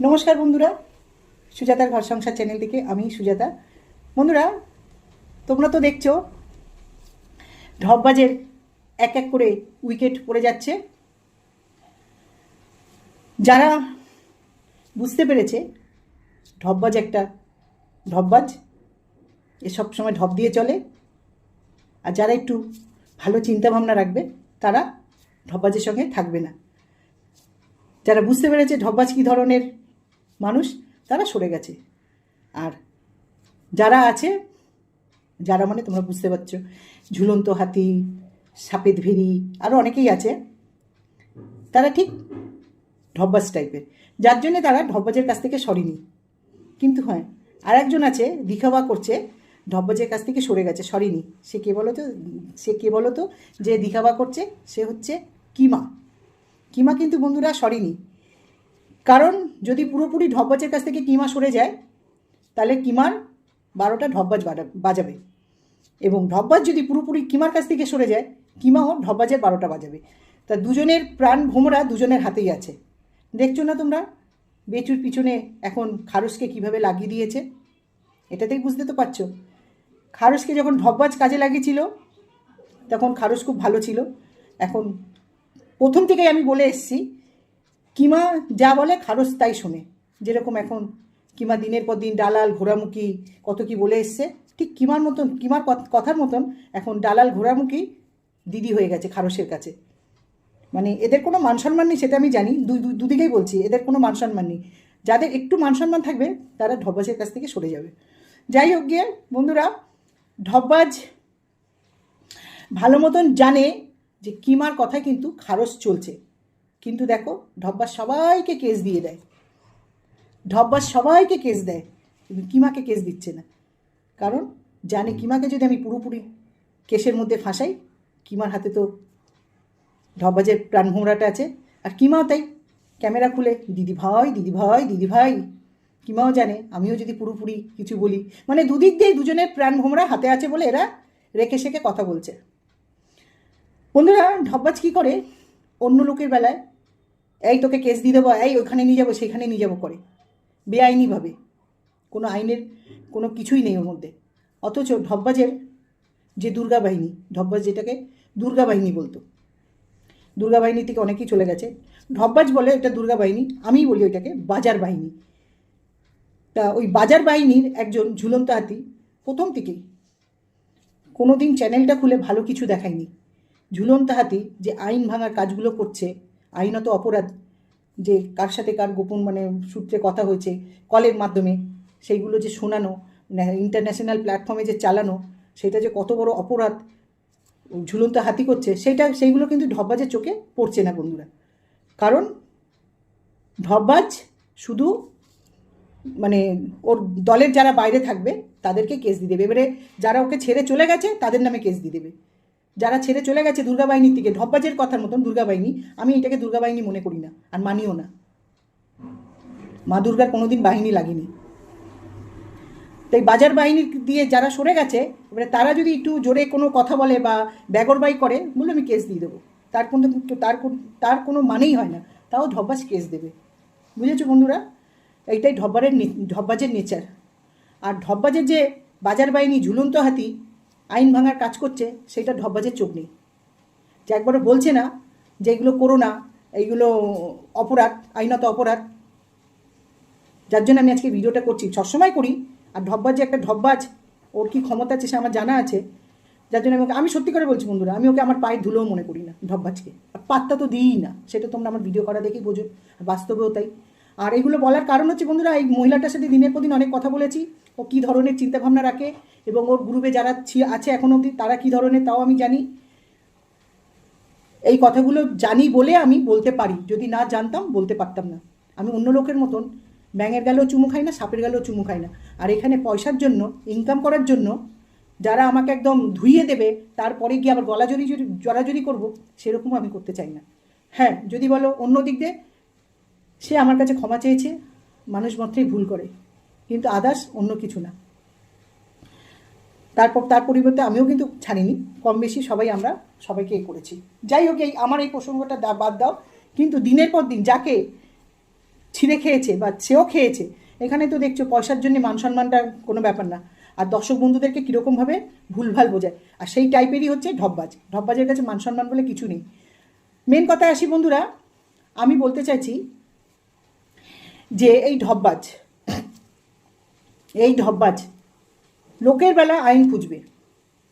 নমস্কার বন্ধুরা, সুজাতার ঘর সংসার চ্যানেল থেকে আমি সুজাতা। বন্ধুরা, তোমরা তো দেখছ ঢপবাজের এক এক করে উইকেট পড়ে যাচ্ছে। যারা বুঝতে পেরেছে ঢপবাজ একটা ঢপবাজ এ সব সময় ঢপ দিয়ে চলে। আর যারা একটু ভালো চিন্তা ভাবনা রাখবে, তারা ঢপবাজের সঙ্গে থাকবে না। যারা বুঝতে পেরেছে ঢপবাজ কী ধরনের মানুষ, তারা সরে গেছে। আর যারা আছে, যারা মানে তোমরা বুঝতে পারছ, ঝুলন্ত হাতি সাপেদ ভেরি আরও অনেকেই আছে, তারা ঠিক ঢব্বাজ টাইপের যার জন্যে তারা ঢব্বাজের কাছ থেকে সরেনি। কিন্তু হ্যাঁ আর একজন আছে দিখাবা করছে, ঢব্বাজের কাছ থেকে সরে গেছে, সরেনি। সে কে বলো তো সে কে বলো তো যে দিখাবা করছে, সে হচ্ছে কিমা। কিমা কিন্তু বন্ধুরা সরেনি। কারণ যদি পুরোপুরি ঢব্বাজের কাছ থেকে কিমা সরে যায়, তাহলে কিমার বারোটা ঢব্বাজ বাজাবে। এবং ঢব্বাজ যদি পুরোপুরি কিমার কাছ থেকে সরে যায় কিমা কিমাও ঢব্বাজের বারোটা বাজাবে। তা দুজনের প্রাণ ভোমরা দুজনের হাতেই আছে। দেখছ না তোমরা? বেচুর পিছনে এখন খারসকে কীভাবে লাগিয়ে দিয়েছে? এটাতেই বুঝতে তো পারছ। খারসকে যখন ঢব্বাজ কাজে লাগিয়েছিল, তখন খারস খুব ভালো ছিল। এখন প্রথম থেকেই আমি বলে এসেছি কিমা যা বলে খারস তাই শোনে। যেরকম এখন কিমা দিনের পর দিন ডালাল ঘোরামুখী কত কি বলে এসছে, ঠিক কিমার মতন, কিমার কথার মতন এখন ডালাল ঘোরামুখী দিদি হয়ে গেছে খারসের কাছে। মানে এদের কোনো মান সম্মান নেই সেটা আমি জানি দুদিকেই বলছি, এদের কোনো মান সম্মান নেই। যাদের একটু মান সম্মান থাকবে তারা ঢব্বাজের কাছ থেকে সরে যাবে। যাই হোক গিয়ে বন্ধুরা, ঢব্বাজ ভালো মতন জানে যে কিমার কথায় কিন্তু খারস চলছে। কিন্তু দেখো ঢব্বাস সবাইকে কেস দিয়ে দেয়। ঢব্বাস সবাইকে কেস দেয়, কিন্তু কিমাকে কেস দিচ্ছে না? কারণ জানে কিমাকে যদি আমি পুরোপুরি কেসের মধ্যে ফাঁসাই, কিমার হাতে তো ঢব্বাজের প্রাণভোমরাটা আছে, আর কিমাও তাই। ক্যামেরা খুলে, দিদি ভাই দিদি ভাই দিদি ভাই। কিমাও জানে, আমিও যদি পুরোপুরি কিছু বলি। মানে দুদিক দিয়ে দুজনের প্রাণভোমরা হাতে আছে বলে এরা রেখে শেখে কথা বলছে। বন্ধুরা, ঢব্বাজ কী করে? অন্য লোকের বেলায় এই তোকে কেস দিয়ে দেবো, এই ওখানে নিয়ে যাব, সেখানে নিয়ে যাব করে। বেআইনিভাবে। কোনো আইনের কোনো কিছুই নেই ওর মধ্যে। অথচ ঢব্বাজের যে দুর্গা বাহিনী ঢব্বাজ যেটাকে দুর্গা বাহিনী বলতো, দুর্গা বাহিনী থেকে অনেকেই চলে গেছে। ঢব্বাজ বলে এটা দুর্গা বাহিনী, আমিই বলি ওইটাকে বাজার বাহিনী। তা ওই বাজার বাহিনীর একজন ঝুলন্ত হাতি প্রথম থেকেই কোনো দিন চ্যানেলটা খুলে ভালো কিছু দেখায়নি। ঝুলন্ত হাতি যে আইন ভাঙার কাজগুলো করছে আইনত অপরাধ যে কার সাথে কার গোপন মানে সূত্রে কথা হয়েছে, কলের মাধ্যমে সেইগুলো যে শোনানো ইন্টারন্যাশনাল প্ল্যাটফর্মে যে চালানো, সেটা যে কত বড় অপরাধ ঝুলন্ত হাতি করছে, সেটা, সেইগুলো কিন্তু ঢব্বাজের চোখে পড়ছে না বন্ধুরা। কারণ ঢব্বাজ শুধু মানে ওর দলের যারা বাইরে থাকবে, তাদেরকে কেস দিয়ে দেবে। এবারে যারা ওকে ছেড়ে চলে গেছে, তাদের নামে কেস দিয়ে দেবে। যারা ছেড়ে চলে গেছে দুর্গা বাহিনীর থেকে ঢব্বাজের কথার মতন দুর্গা বাহিনী আমি এটাকে দুর্গা বাহিনী মনে করি না, আর মানিও না। মা দুর্গার কোনোদিন বাহিনী লাগেনি। তাই বাজার বাহিনী দিয়ে যারা সরে গেছে, এবারে তারা যদি একটু জোরে কোনো কথা বলে বা ব্যাগরবাই করে বলে আমি কেস দিয়ে দেবো। তার কোনো, তার তার কোনো মানেই হয় না। তাও ঢব্বাজ কেস দেবে। বুঝেছ বন্ধুরা? এইটাই ঢব্বারের ঢব্বাজের নেচার। আর ঢব্বাজের যে বাজার বাহিনী ঝুলন্ত হাতি আইন ভাঙার কাজ করছে সেটা ঢব্বাজের চোখ নেই। যে একবারও বলছে না যে এগুলো করো না, এইগুলো অপরাধ, আইনত অপরাধ। যার জন্য আমি আজকে ভিডিওটা করছি। সবসময় করি, আর ঢব্বাজ যে একটা ঢব্বাজ ওর কি ক্ষমতা আছে সে আমার জানা আছে। যার জন্য আমি আমি সত্যি করে বলছি বন্ধুরা, আমি ওকে আমার পায়ের ধুলোও মনে করি না ঢব্বাজকে আর পাত্তা তো দিই না, সেটা তোমরা আমার ভিডিও করা দেখেই বোঝো বাস্তবেও তাই। আর এগুলো বলার কারণ হচ্ছে বন্ধুরা, এই মহিলাটার সাথে দিনের পর দিন অনেক কথা বলেছি ও কী ধরনের চিন্তাভাবনা রাখে এবং ওর গ্রুপে যারা আছে এখন অবধি, তারা কী ধরনের, তাও আমি জানি। এই কথাগুলো জানি বলে আমি বলতে পারি। যদি না জানতাম, বলতে পারতাম না। আমি অন্য লোকের মতন, ব্যাঙের গেলেও চুমু খাই না, সাপের গেলেও চুমু খাই না। আর এখানে পয়সার জন্য ইনকাম করার জন্য, যারা আমাকে একদম ধুইয়ে দেবে, তারপরে গিয়ে আবার গলা জড়ি, জড়াজড়ি করব, সেরকম আমি করতে চাই না। হ্যাঁ যদি বলো অন্য দিক দিয়ে, সে আমার কাছে ক্ষমা চেয়েছে, মানুষ মাত্রই ভুল করে। কিন্তু আদার্স অন্য কিছু না। তারপর, তার পরিবর্তে আমিও কিন্তু ছাড়িনি। কম বেশি সবাই আমরা সবাইকে করেছি। যাই হোক, এই, আমার এই প্রসঙ্গটা বাদ দাও। কিন্তু দিনের পর দিন যাকে ছিঁড়ে খেয়েছে বা সেও খেয়েছে, এখানে তো দেখছ পয়সার জন্য মান সম্মানটা কোনো ব্যাপার না। আর দর্শক বন্ধুদেরকে কীরকমভাবে ভুলভাল বোঝায়। আর সেই টাইপেরই হচ্ছে ঢপবাজ। ঢপবাজের কাছে মান সম্মান বলে কিছু নেই। মেন কথায় আসি বন্ধুরা, আমি বলতে চাইছি যে এই ঢপবাজ এই ঢপবাজ লোকের বেলা আইন খুঁজবে।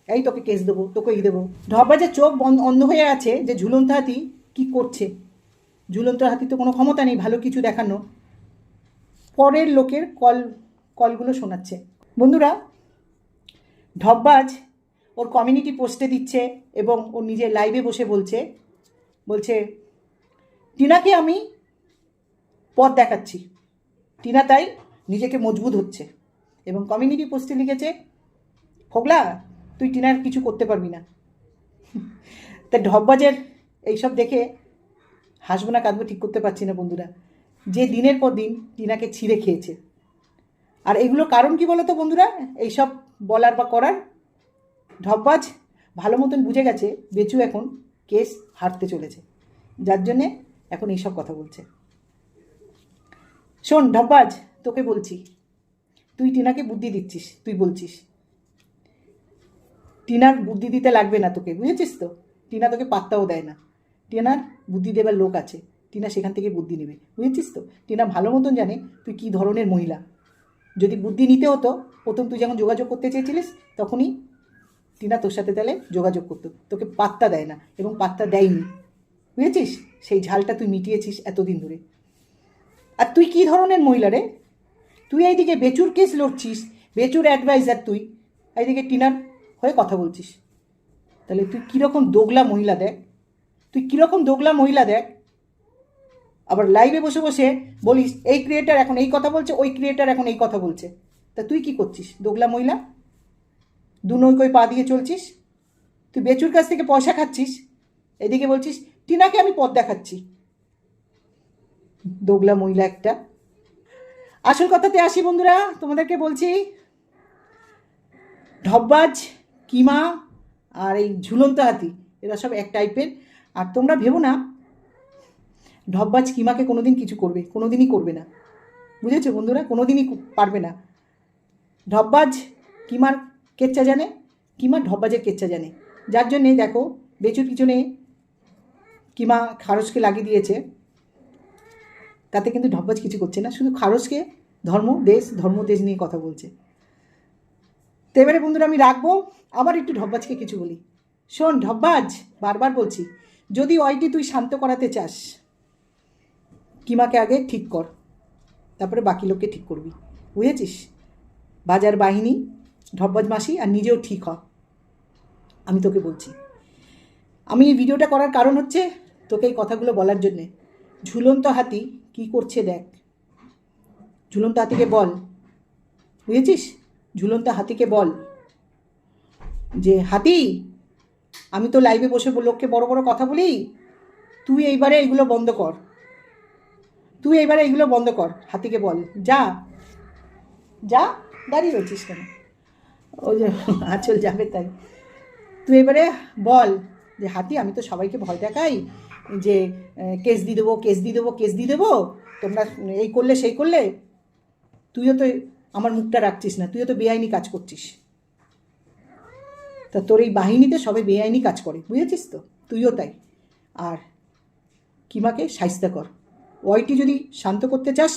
এই তোকে কেস দেবো, তোকে এই দেবো। ঢপবাজের চোখ অন্ধ হয়ে আছে যে ঝুলন্ত হাতি কী করছে। ঝুলন্ত হাতি তো কোনো ক্ষমতা নেই, ভালো কিছু দেখানো। পরের লোকের কল, কলগুলো শোনাচ্ছে। বন্ধুরা ঢপবাজ ওর কমিউনিটি পোস্টে দিচ্ছে এবং ও নিজের লাইভে বসে বলছে বলছে, টিনাকে আমি পথ দেখাচ্ছি। টিনা তাই নিজেকে মজবুত হচ্ছে। এবং কমিউনিটি পোস্টে লিখেছে, ফোগলা, তুই টিনার কিছু করতে পারবি না। তা ঢপবাজের এইসব দেখে হাসবো না, কাঁদবো, ঠিক করতে পারছি না বন্ধুরা। যে দিনের পর দিন টিনাকে ছিঁড়ে খেয়েছে। আর এগুলো কারণ কি বলো তো বন্ধুরা? এইসব বলার বা করার ঢপবাজ ভালো মতন বুঝে গেছে, বেচু এখন কেস হারতে চলেছে। যার জন্যে এখন এইসব কথা বলছে। শোন, ঢপবাজ, তোকে বলছি তুই টিনাকে বুদ্ধি দিচ্ছিস, তুই বলছিস। টিনার বুদ্ধি দিতে লাগবে না তোকে, বুঝেছিস তো? টিনা তোকে পাত্তাও দেয় না। টিনার বুদ্ধি দেবার লোক আছে, টিনা সেখান থেকে বুদ্ধি নেবে, বুঝেছিস তো? টিনা ভালো মতন জানে তুই কী ধরনের মহিলা। যদি বুদ্ধি নিতে হতো, প্রথম তুই যখন যোগাযোগ করতে চেয়েছিলিস, তখনই টিনা তোর সাথে তাহলে যোগাযোগ করতো। তোকে পাত্তা দেয় না এবং পাত্তা দেয়নি। বুঝেছিস? সেই ঝালটা তুই মিটিয়েছিস এতদিন ধরে। আর তুই কী ধরনের মহিলা রে? তুই এইদিকে বেচুর কেস লড়ছিস, বেচুর অ্যাডভাইজার তুই, এইদিকে টিনার হয়ে কথা বলছিস। তাহলে তুই কীরকম দোগলা মহিলা দেখ, তুই কীরকম দোগলা মহিলা দেখ। আবার লাইভে বসে বসে বলিস, এই ক্রিয়েটার এখন এই কথা বলছে, ওই ক্রিয়েটার এখন এই কথা বলছে। তা তুই কি করছিস, দোগলা মহিলা? দু নৌকোয় পা দিয়ে চলছিস, তুই বেচুর কাছ থেকে পয়সা খাচ্ছিস এদিকে বলছিস, টিনাকে আমি পথ দেখাচ্ছি। দোগলা মহিলা একটা আসল কথাতে আসি বন্ধুরা, তোমাদেরকে বলছি ঢপবাজ কিমা আর এই ঝুলন্ত হাতি, এরা সব এক টাইপের আর তোমরা ভেবো না ঢপবাজ কিমাকে কোনোদিন কিছু করবে, কোনোদিনই করবে না। বুঝেছ বন্ধুরা? কোনোদিনই পারবে না। ঢপবাজ কিমার কেচ্চা জানে, কিমা ঢপবাজের কেচ্চা জানে। যার জন্যে দেখো, বেচুর পিছনে কিমা খারসকে লাগিয়ে দিয়েছে। তাতে কিন্তু ঢপবাজ কিছু করছে না, শুধু খারসকে ধর্ম, দেশ ধর্ম, দেশ নিয়ে কথা বলছে। তো এবারে বন্ধুরা আমি রাখব, আবার একটু ঢপবাজকে কিছু বলি। শোন, ঢপবাজ, বারবার বলছি, যদি ওইটি তুই শান্ত করাতে চাস, কিমাকে আগে ঠিক কর, তারপরে বাকি লোককে ঠিক করবি। বুঝেছিস? বাজার বাহিনী, ঢপবাজ মাসি, আর নিজেও ঠিক হ। আমি তোকে বলছি। আমি এই ভিডিওটা করার কারণ হচ্ছে তোকে এই কথাগুলো বলার জন্যে। ঝুলন্ত হাতি কি করছে দেখ। ঝুলন্ত হাতিকে বল। বুঝেছিস? ঝুলন্ত হাতিকে বল। যে, হাতি, আমি তো লাইভে বসে লোককে বড় বড় কথা বলি, তুই এইবারে এইগুলো বন্ধ কর। তুই এইবারে এইগুলো বন্ধ কর, হাতিকে বল। যা। যা, দাঁড়িয়ে রয়েছিস কেন? ওই যে, আঁচল যাবে তাই। তুই এবারে বল যে, হাতি, আমি তো সবাইকে ভয় দেখাই যে কেস দিয়ে দেবো, কেস দিয়ে দেবো, কেস দিয়ে দেবো, তোমরা এই করলে, সেই করলে, তুইও তো আমার মুখটা রাখছিস না, তুইও তো বেআইনি কাজ করছিস। তা তোর এই বাহিনীতে সবাই বেআইনি কাজ করে, বুঝেছিস তো? তুইও তাই। আর কিমাকে সাহিস্তা কর। ওইটি যদি শান্ত করতে চাস,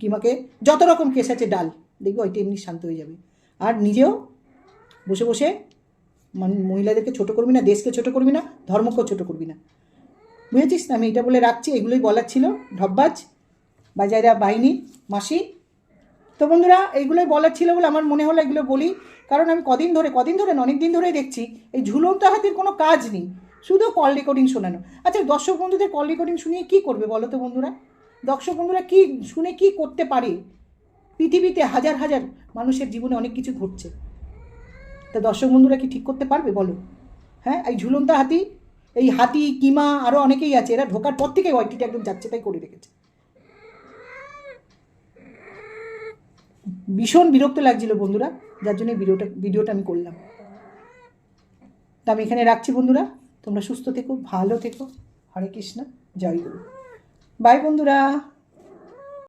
কিমাকে যত রকম কেস আছে ডাল, দেখবি ওইটি এমনি শান্ত হয়ে যাবে। আর নিজেও বসে বসে মানে মহিলাদেরকে ছোট করবি না, দেশকে ছোট করবি না, ধর্মকেও ছোট করবি না। বুঝেছিস না? আমি এটা বলে রাখছি, এগুলোই বলার ছিল। ঢপবাজ বাজাইরা বাহিনী, মাসি। তো বন্ধুরা এইগুলোই বলার ছিল বলে আমার মনে হলো এগুলো বলি। কারণ আমি কদিন ধরে কদিন ধরে অনেক দিন ধরেই দেখছি, এই ঝুলন্ত হাতির কোনো কাজ নেই। শুধু কল রেকর্ডিং শোনানো। আচ্ছা দর্শক বন্ধুদের কল রেকর্ডিং শুনিয়ে কী করবে বলো তো বন্ধুরা? দর্শক বন্ধুরা, কী, শুনে কী করতে পারে? পৃথিবীতে হাজার হাজার মানুষের জীবনে অনেক কিছু ঘটছে। তা দর্শক বন্ধুরা কি ঠিক করতে পারবে বলো? হ্যাঁ এই ঝুলন্ত হাতি এই হাতি, কিমা আরও অনেকেই আছে, এরা ঢোকার পর থেকে ওয়াইটিটা একদম যাচ্ছে, তাই করে রেখেছে। ভীষণ বিরক্ত লাগছিল বন্ধুরা, যার জন্য ভিডিওটা ভিডিওটা আমি করলাম। তা আমি এখানে রাখছি বন্ধুরা, তোমরা সুস্থ থেকো, ভালো থেকো, হরে কৃষ্ণ, জয় গুরু। বাই বন্ধুরা।